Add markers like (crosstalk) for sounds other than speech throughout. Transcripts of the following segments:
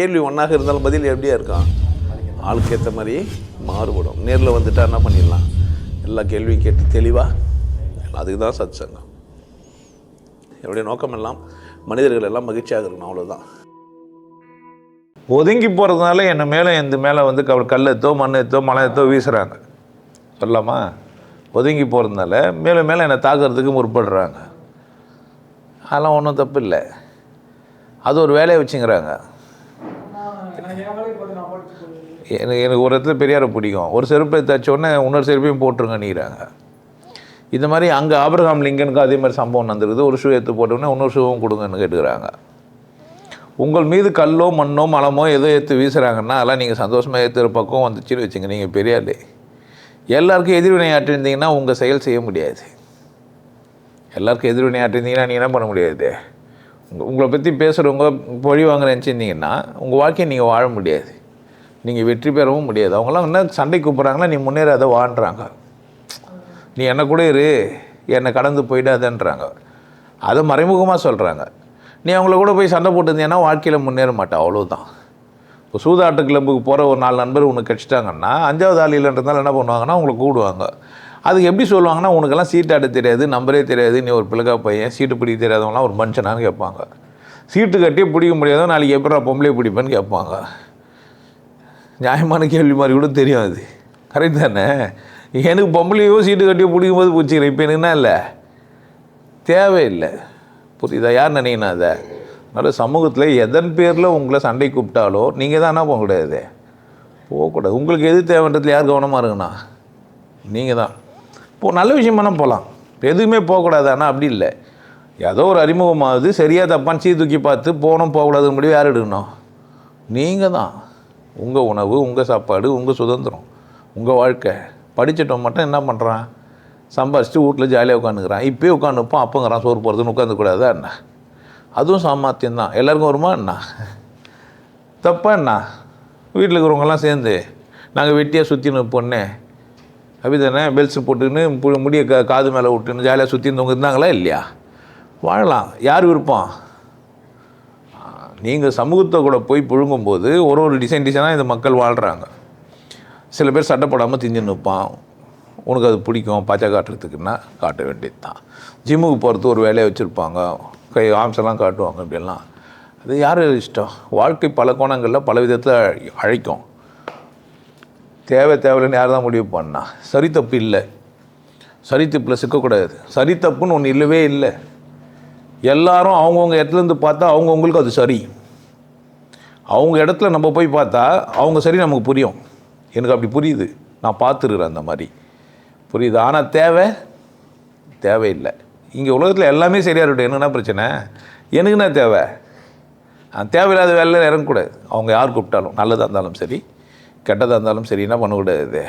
கேள்வி ஒன்றாக இருந்தாலும் பதில் எப்படியா இருக்கான் ஆளுக்கு ஏற்ற மாதிரி மாறுபடும். நேரில் வந்துட்டா என்ன பண்ணிடலாம்? எல்லா கேள்வியும் கேட்டு தெளிவாக அதுக்கு தான் சத் சங்கம் என்னுடைய நோக்கம் எல்லாம் மனிதர்கள் எல்லாம் மகிழ்ச்சியாக இருக்கணும் அவ்வளோதான் ஒதுங்கி போகிறதுனால என்ன மேலே எந்த மேலே வந்து க கல் எத்தோ மண் எத்தோ மலை எத்தோ வீசுகிறாங்க சொல்லலாமா? ஒதுங்கி போகிறதுனால மேலே மேலே என்னை தாக்குறதுக்கு முற்படுறாங்க. அதெல்லாம் ஒன்றும் தப்பு இல்லை. அது ஒரு வேலையை வச்சுங்கிறாங்க. எனக்கு எனக்கு ஒரு இடத்துல பெரியாரை பிடிக்கும். ஒரு செருப்பை தைச்சோடனே இன்னொரு செருப்பையும் போட்டுருங்க நீறாங்க இந்த மாதிரி அங்கே ஆபிரகாம் லிங்கனுக்கு அதே மாதிரி சம்பவம் நடந்திருக்குது. ஒரு ஷூ எடுத்து போட்டோடனே இன்னொரு ஷூவும் கொடுங்கன்னு கேட்டுக்கிறாங்க. உங்கள் மீது கல்லோ மண்ணோ மலமோ எதோ எடுத்து வீசுகிறாங்கன்னா அதெல்லாம் நீங்கள் சந்தோஷமாக ஏற்றுற பக்கம் வந்துச்சுன்னு வச்சுங்க. நீங்கள் பெரியாளே எல்லாருக்கும் எதிர்வினை ஆற்றிருந்தீங்கன்னா உங்கள் செயல் செய்ய முடியாது. எல்லாருக்கும் எதிர்வினை ஆற்றிருந்தீங்கன்னா நீங்கள் என்ன பண்ண முடியாது? உங்கள் உங்களை பற்றி பேசுகிறவங்க பொழி வாங்குறேன்னு நினச்சிருந்தீங்கன்னா உங்கள் வாழ்க்கையை நீங்கள் வாழ முடியாது. நீங்கள் வெற்றி பெறவும் முடியாது. அவங்களாம் என்ன சண்டை கூப்பிட்றாங்களா? நீ முன்னேற அதை நீ என்ன கூட இரு. என்னை கடந்து போயிடாதன்றாங்க. அதை மறைமுகமாக சொல்கிறாங்க நீ அவங்கள கூட போய் சண்டை போட்டுருந்தீங்கன்னா வாழ்க்கையில் முன்னேற மாட்டேன் அவ்வளோதான் இப்போ சூதாட்டு கிளம்புக்கு போகிற ஒரு நாலு நண்பர் உனக்கு கிடச்சிட்டாங்கன்னா அஞ்சாவது ஆள் இல்லைன்றதுனால என்ன பண்ணுவாங்கன்னா உங்களை கூடுவாங்க அதுக்கு எப்படி சொல்லுவாங்கன்னா உனக்கெல்லாம் சீட்டு தெரியாது நம்பரே தெரியாது நீ ஒரு பிள்ளைக்கா பையன் சீட்டு பிடிக்க தெரியாதவங்களாம் ஒரு மனுஷனான்னு கேட்பாங்க. சீட்டு கட்டி பிடிக்க முடியாதோ நாளைக்கு எப்படா பொம்பளை பிடிப்பேன்னு கேட்பாங்க. நியாயமான கேள்வி மாதிரி கூட தெரியும் அது கரெக்ட் தானே? எனக்கு பொம்பளையோ சீட்டு கட்டி பிடிக்கும் போது பிடிச்சிக்கிறேன் இப்போ எனக்கு என்ன இல்லை? தேவையில்லை. புரியுதா? யார் நினைக்கணும் அதை? அதனால் சமூகத்தில் எதன் பேரில் உங்களை சண்டை கூப்பிட்டாலோ நீங்கள் தான் என்ன போகக்கூடாது போகக்கூடாது உங்களுக்கு எது தேவைன்றதுல யார் கவனமாக இருக்குண்ணா நீங்கள் தான். இப்போது நல்ல விஷயமானா போகலாம் எதுவுமே போகக்கூடாது ஆனால் அப்படி இல்லை. ஏதோ ஒரு அறிமுகமாகுது. சரியாக தப்பான்னு சீ தூக்கி பார்த்து போகணும் போகக்கூடாதுன்னு முடிவு யார் எடுக்கணும்? நீங்கள் தான். உங்கள் உணவு உங்கள் சாப்பாடு உங்கள் சுதந்திரம் உங்கள் வாழ்க்கை. படிச்சிட்டவன் மட்டும் என்ன பண்ணுறான் சம்பாரிச்சிட்டு வீட்டில் ஜாலியாக உட்காந்துக்கிறான் இப்போயே உட்காந்துப்போம் அப்போங்கிறான் சோறு போகிறதுன்னு உட்காந்துக்கூடாதா என்ன? அதுவும் சாமர்த்தியம் தான் எல்லாருக்கும் வருமா என்ன? தப்பா என்ன? வீட்டில் இருக்கிறவங்கலாம் சேர்ந்து நாங்கள் வெட்டியாக சுற்றின்னு பொண்ணே அப்படிதானே? பெல்ஸ் போட்டுன்னு முடிய காது மேலே விட்டுன்னு ஜாலியாக சுற்றி இருந்தவங்க இருந்தாங்களா இல்லையா? வாழலாம். யார் விருப்பம்? நீங்கள் சமூகத்தை கூட போய் புழுங்கும்போது ஒரு ஒரு டிசைன் டிசைனாக இந்த மக்கள் வாழ்கிறாங்க சில பேர் சட்டை போடாமல் திஞ்சு நிற்பான். உனக்கு அது பிடிக்கும் பச்சை காட்டுறதுக்குன்னா காட்ட வேண்டியது தான் ஜிம்முக்கு போகிறது ஒரு வேலையை வச்சுருப்பாங்க. கை ஆம்ஸ் எல்லாம் காட்டுவாங்க இப்படிலாம் அது யார் இஷ்டம்? வாழ்க்கை பல கோணங்களில் பல விதத்தில் அழைக்கும். தேவை தேவையில்லைன்னு யார் தான் முடிவு பண்ணா? சரி தப்பு இல்லை. சரி தப்பில் சிக்கக்கூடாது. சரி தப்புன்னு ஒன்று இல்லவே இல்லை. எல்லாரும் அவங்கவுங்க இடத்துலேருந்து பார்த்தா அவங்கவுங்களுக்கு அது சரி. அவங்க இடத்துல நம்ம போய் பார்த்தா அவங்க சரி நமக்கு புரியும். எனக்கு அப்படி புரியுது. நான் பார்த்துருக்குறேன் அந்த மாதிரி. புரியுது. ஆனால் தேவை தேவையில்லை. இங்கே உலகத்தில் எல்லாமே சரியாக இருக்கட்டும். என்னென்ன பிரச்சனை? எனக்கு என்ன தேவை? நான் தேவையில்லாத வேலையில் இறங்கக்கூடாது. அவங்க யார் கூப்பிட்டாலும் நல்லதாக இருந்தாலும் சரி கெட்டதாக இருந்தாலும் சரி என்ன பண்ணக்கூடாது?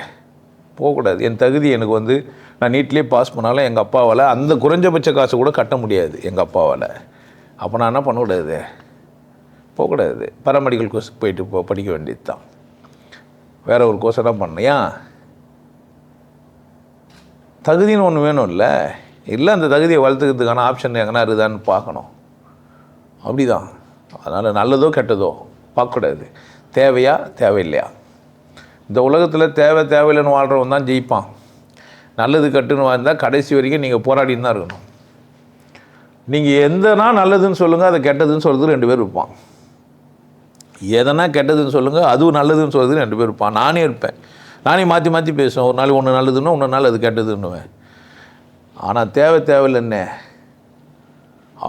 போகக்கூடாது. என் தகுதி எனக்கு வந்து நான் நீட்லேயே பாஸ் பண்ணாலும் எங்கள் அப்பாவால் அந்த குறைஞ்சபட்ச காசு கூட கட்ட முடியாது எங்கள் அப்பாவால். அப்போ நான் என்ன பண்ணக்கூடாது? போகக்கூடாது. பரமடிகள் கோர்ஸுக்கு போயிட்டு போ படிக்க வேண்டியது தான் வேறு ஒரு கோர்ஸை தான் பண்ணியா தகுதின்னு ஒன்று வேணும்ல இல்லை? அந்த தகுதியை வளர்த்துக்கிறதுக்கான ஆப்ஷன் எங்கன்னா இருக்குதான்னு பார்க்கணும். அப்படிதான். அதனால் நல்லதோ கெட்டதோ பார்க்கக்கூடாது. தேவையா? தேவையில்லையா? இந்த உலகத்தில் தேவை தேவையில்லைன்னு வாழ்கிறவன் தான் ஜெயிப்பான். நல்லது கட்டுன்னு வாழ்ந்தால் கடைசி வரைக்கும் நீங்கள் போராடின்னு தான் இருக்கணும். நீங்கள் எந்தனா நல்லதுன்னு சொல்லுங்கள் அதை கெட்டதுன்னு சொல்கிறது ரெண்டு பேர் இருப்பான். எதனா கெட்டதுன்னு சொல்லுங்கள் அதுவும் நல்லதுன்னு சொல்கிறது ரெண்டு பேர் இருப்பான். நானே இருப்பேன். நானே மாற்றி மாற்றி பேசுவேன். ஒரு நாள் ஒன்று நல்லதுன்னு ஒன்று நாள் அது கெட்டதுன்னுவேன். ஆனால் தேவை தேவையில்லைன்னே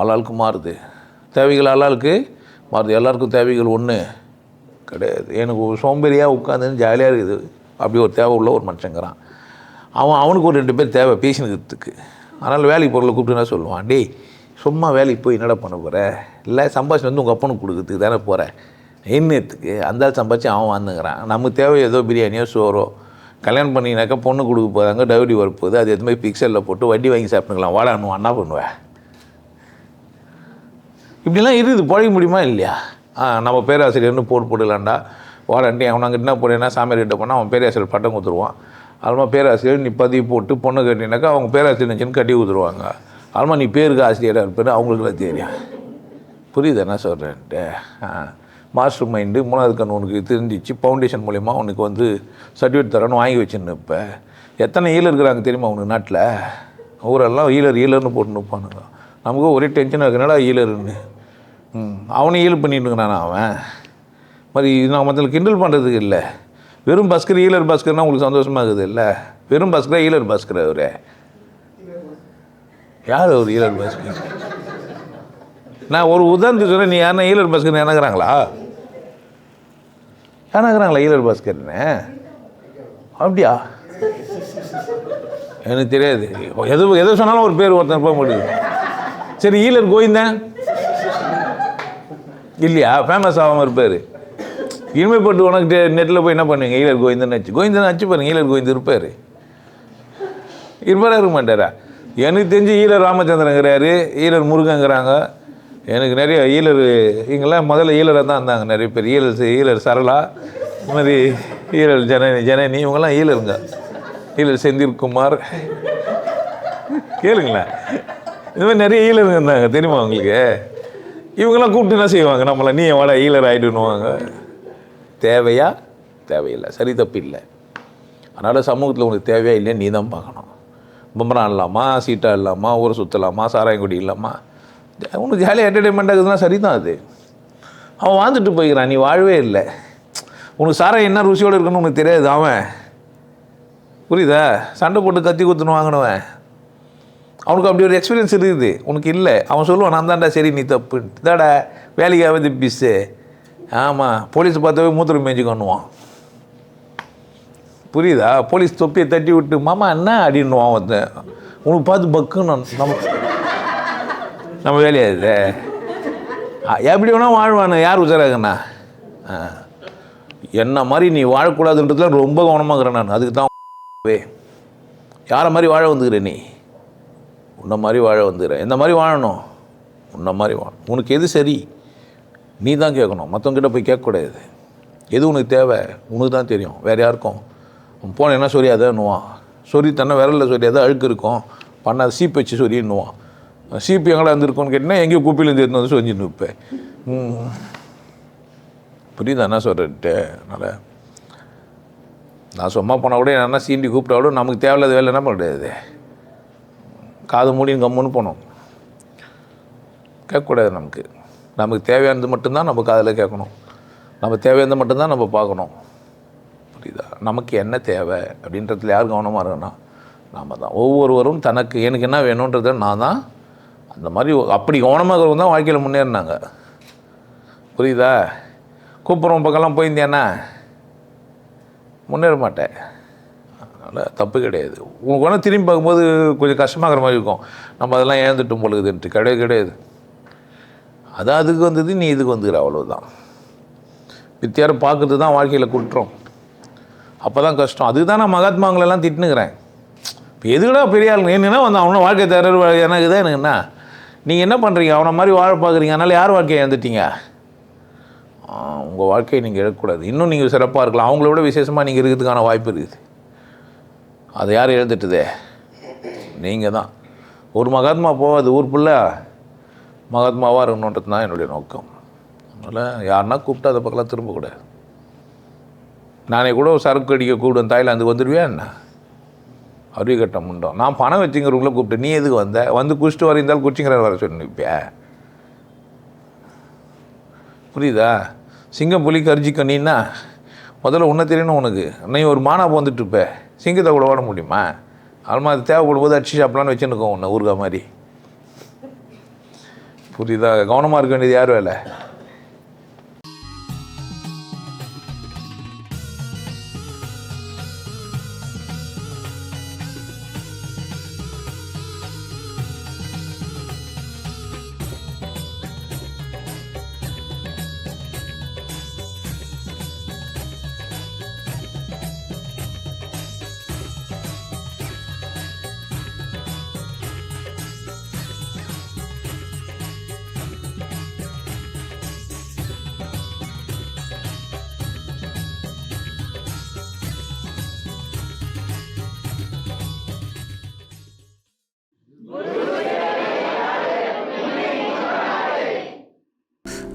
ஆளாளுக்கு மாறுது. தேவைகள் ஆளாளுக்கு மாறுது. எல்லாருக்கும் தேவைகள் ஒன்று கிடையாது. எனக்கு சோம்பேறியாக உட்காந்துன்னு ஜாலியாக இருக்குது. அப்படி ஒரு தேவை உள்ள ஒரு மனுஷங்கிறான். அவன் அவனுக்கு ஒரு ரெண்டு பேர் தேவை பேசினுக்கிறதுக்கு அதனால் வேலைக்கு பொருளை கூப்பிட்டுனா சொல்லுவான்? டேய் சும்மா வேலைக்கு போய் என்னடா பண்ண போகிற இல்லை சம்பாதிச்சு வந்து உங்கள் அப்பனுக்கு கொடுக்குறதுக்கு தானே போகிறேன் என்னத்துக்கு? அந்த சம்பாதிச்சு அவன் வந்துங்கிறான் நமக்கு தேவை ஏதோ பிரியாணியோ சோறோ. கல்யாணம் பண்ணினாக்கா பொண்ணு கொடுக்க போகிறாங்க டவுரி வரப்போகுது அது எதுவுமே பிக்சலில் போட்டு வட்டி வாங்கி சாப்பிட்டுக்கலாம். வாடான்னு என்ன பண்ணுவேன் இப்படிலாம் இருக்குது. பழக முடியுமா இல்லையா? நம்ம பேராசிரியர்னு போட்டு போடலாண்டா வாடாண்டி அவன் அங்கே என்ன போனேன்னா சாமியார் கிட்ட போனால் அவன் பேராசிரியர் பட்டம் கொடுத்துருவான். அதுமா பேராசிரியர் நீ பதிவு போட்டு பொண்ணு கட்டினாக்கா அவங்க பேராசிரியர் நினச்சின்னு கட்டி கொடுத்துருவாங்க. அதுமா நீ பேருக்கு ஆசிரியராக இருப்பேன்னு அவங்களுக்குலாம் தெரியும். புரியுது என்ன சொல்கிறேன்ட்டு ஆ மாஸ்டர் மைண்டு மூணாவது கண் உனக்கு தெரிஞ்சிச்சு. ஃபவுண்டேஷன் மூலயமா உனக்கு வந்து சர்டிஃபிகேட் தரேன்னு வாங்கி வச்சுன்னு இப்போ எத்தனை ஈழர் இருக்கிறாங்க தெரியுமா உனக்கு நாட்டில்? ஊரெல்லாம் ஈழர் ஈழர்னு போட்டு நிற்பானுங்க நமக்கு ஒரே டென்ஷனாக இருக்கிறனால ஈழர்னு அவனை ஈல் பண்ணிட்டுருக்கானா அவன்? மாதிரி நான் மற்ற கிண்டல் பண்ணுறதுக்கு இல்லை. வெறும் பஸ்கர் ஈழர் பஸ்கர்னா உங்களுக்கு சந்தோஷமாக இருக்குது இல்லை? வெறும் பஸ்கரா ஈழர் பஸ்கர் அவர்? யார் அவர் ஈழர் பஸ்கர்? நான் ஒரு உதாரணத்துக்கு சொன்னேன் நீ யாருன்னா ஈழர் பஸ்கர் எனக்குறாங்களா எனக்குறாங்களா ஈழர் பாஸ்கர்னு? அப்படியா? எனக்கு தெரியாது. எது எதை சொன்னாலும் ஒரு பேர் ஒருத்தன் போக முடியும் சரி ஈழர் கோவிந்தன்? இல்லையா? ஃபேமஸ் ஆகாமல் இருப்பார். இனிமைப்பட்டு உனக்கு நெட்டில் போய் என்ன பண்ணுவீங்க? ஈழர் கோவிந்தன் வச்சு கோவிந்தன் வச்சு பாருங்க ஈழர் கோவிந்தன் இருப்பார். இருப்பாரா இருக்க மாட்டாரா எனக்கு தெரிஞ்சு ஈழர் ராமச்சந்திரங்கிறாரு ஈழர் முருகங்கிறாங்க. எனக்கு நிறைய ஈழர் இங்கெல்லாம் முதல்ல ஈழராக தான் இருந்தாங்க நிறைய பேர். ஈழர் ஈழர் சரளா இது மாதிரி ஈழர் ஜனனி ஜனனி இவங்கெல்லாம் ஈழருங்க ஈழர் செந்தில்குமார். கேளுங்களேன். இந்த மாதிரி நிறைய ஈழருங்க இருந்தாங்க தெரியுமா உங்களுக்கு? இவங்கெல்லாம் கூப்பிட்டு என்ன செய்வாங்க? நம்மளை நீ வாடா ஈழர் ஆகிடுன்னுவாங்க தேவையா? தேவையில்லை. சரி தப்பு இல்லை அதனால் சமூகத்தில் உனக்கு தேவையா இல்லையா நீ தான் பார்க்கணும் பம்பரம் இல்லாமா சீட்டா இல்லாமா ஊரை சுற்றலாமா சாராயங்குடி இல்லாமா உனக்கு ஜாலியாக என்டர்டைன்மெண்ட் இருக்குதுன்னா சரி தான் அது. அவன் வாழ்ந்துட்டு போய்க்கிறான் நீ வாழவே இல்லை. உனக்கு சாராயம் என்ன ருசியோடு இருக்குன்னு உனக்கு தெரியாது அவன். புரியுதா? சண்டை போட்டு கத்தி குத்துன்னு வாங்கினவன். அவனுக்கு அப்படி ஒரு எக்ஸ்பீரியன்ஸ் இருக்குது. உனக்கு இல்லை. அவன் சொல்லுவான் நான் தான்டா சரி நீ தப்பு இதாடா வேலைக்காவது ஆகுது பிஸ்ஸு ஆமாம் போலீஸ் பார்த்தாவே மூத்திரம் மேய்ஞ்சிக்கணுவான் புரியுதா? போலீஸ் தொப்பியை தட்டி விட்டு மாமா என்ன? அப்படின்னுவான் ஒருத்தன் உனக்கு பார்த்து பக்குன்னு நம்ம நம்ம வேலையாது எப்படி வேணால் வாழ்வானு யார் உச்சராகண்ணா என்ன மாதிரி நீ வாழக்கூடாதுன்றதுல ரொம்ப கவனமாக இருக்கிறேன் நான். அதுக்கு தான் (laughs) யாரை மாதிரி வாழ வந்துக்கிற நீ? உன்னை மாதிரி வாழ வந்துடுறேன் எந்த மாதிரி வாழணும்? உன்னை மாதிரி வாழணும் உனக்கு எது சரி? நீ தான் கேட்கணும். மற்றவங்கிட்ட போய் கேட்கக்கூடாது. எது உனக்கு தேவை? உனக்கு தான் தெரியும். வேறு யாருக்கும்? போன என்ன சொரியாதன்னுவான். சொரி தன்னை விரலில் சொரியாத அழுக்கு இருக்கும். பண்ணாத சீப்பு வச்சு சொரின்னுவான் சீப்பு எங்கடா இருந்திருக்கும்னு கேட்டிங்கன்னா எங்கேயோ குப்பையிலேருந்து எடுத்து வந்து சொரிஞ்சு நிற்பேன் ம். புரியுதா? என்ன சொல்கிறேன்ட்டு அதனால் நான் சும்மா போனால் கூட என்ன சீண்டி கூப்பிட்டா கூட நமக்கு தேவையில்லாத வேலை என்ன பண்ணுறது காது மூடின்னு கம்முன்னு போனோம். கேட்கக்கூடாது நமக்கு. நமக்கு தேவையானது மட்டும்தான் நம்ம காதில் கேட்கணும். நம்ம தேவையானது மட்டும்தான் நம்ம பார்க்கணும். புரியுதா? நமக்கு என்ன தேவை அப்படின்றதுல யார் கவனமாக இருக்கணும் நாம் தான். ஒவ்வொருவரும் தனக்கு எனக்கு என்ன வேணுன்றதை நான் தான் அந்த மாதிரி அப்படி கவனமாக இருக்கிறவங்க தான் வாழ்க்கையில் முன்னேறினாங்க. புரியுதா? கூப்பிட்றோம் பக்கம்லாம் போயிருந்தேன்னா முன்னேற மாட்டேன். அதனால் தப்பு கிடையாது. உங்களுக்கு வேணால் திரும்பி பார்க்கும்போது கொஞ்சம் கஷ்டமாகிற மாதிரி இருக்கும். நம்ம அதெல்லாம் ஏந்துட்டும் பொழுதுன்ட்டு கிடையாது கிடையாது. அது அதுக்கு வந்தது நீ இதுக்கு வந்துக்கிற அவ்வளோதான் வித்தியாரம் பார்க்குறது தான் வாழ்க்கையில் குற்றம். அப்போ தான் கஷ்டம். அதுக்கு தான் நான் மகாத்மாங்களெல்லாம் திட்டுனுக்கிறேன். இப்போ எதுக்குடா பெரிய ஆளுங்க? என்னென்னா வந்து அவனை வாழ்க்கை தர எனக்கு தான் எனக்கு என்ன நீங்கள் என்ன பண்ணுறீங்க அவனை மாதிரி வாழ பார்க்குறீங்க அதனால் யார் வாழ்க்கையை இழந்துட்டீங்க? உங்கள் வாழ்க்கையை நீங்கள் இழக்கக்கூடாது. இன்னும் நீங்கள் சிறப்பாக இருக்கலாம். அவங்கள விட விசேஷமாக நீங்கள் இருக்கிறதுக்கான வாய்ப்பு இருக்குது. அதை யார் இழந்துட்டுதே நீங்கள் தான் ஒரு மகாத்மா போகாது ஊர் ஃபுல்லாக மகாத்மாவாக இருக்கணுன்றது தான் என்னுடைய நோக்கம். அதனால் யாருன்னா கூப்பிட்டு அதை பக்கம்லாம் திரும்பக்கூடாது நானே கூட ஒரு சரக்கு அடிக்க கூப்பிடுவேன் தாய்லாந்துக்கு வந்துடுவியா என்ன? அருவி கட்டம் முண்டோம். நான் பணம் வச்சுங்கிறவங்கள கூப்பிட்டு நீ எதுக்கு வந்த? வந்து குடிச்சிட்டு வர இருந்தாலும் குடிச்சிங்கிற வர சொல்லி புரியுதா? சிங்கம் புலி கரிஜிக்க நீன்னா முதல்ல உன்னை தெரியணும் உனக்கு. நீ ஒரு மானா வந்துட்டு சிங்கத்தை கூட ஓட முடியுமா? அதுமா அது தேவைப்படும் போது அடிச்சு சாப்பிடலான்னு வச்சுருக்கோம் ஒன்று ஊருகா மாதிரி. புரியுதா? கவனமாக இருக்க வேண்டியது யார் வேலை?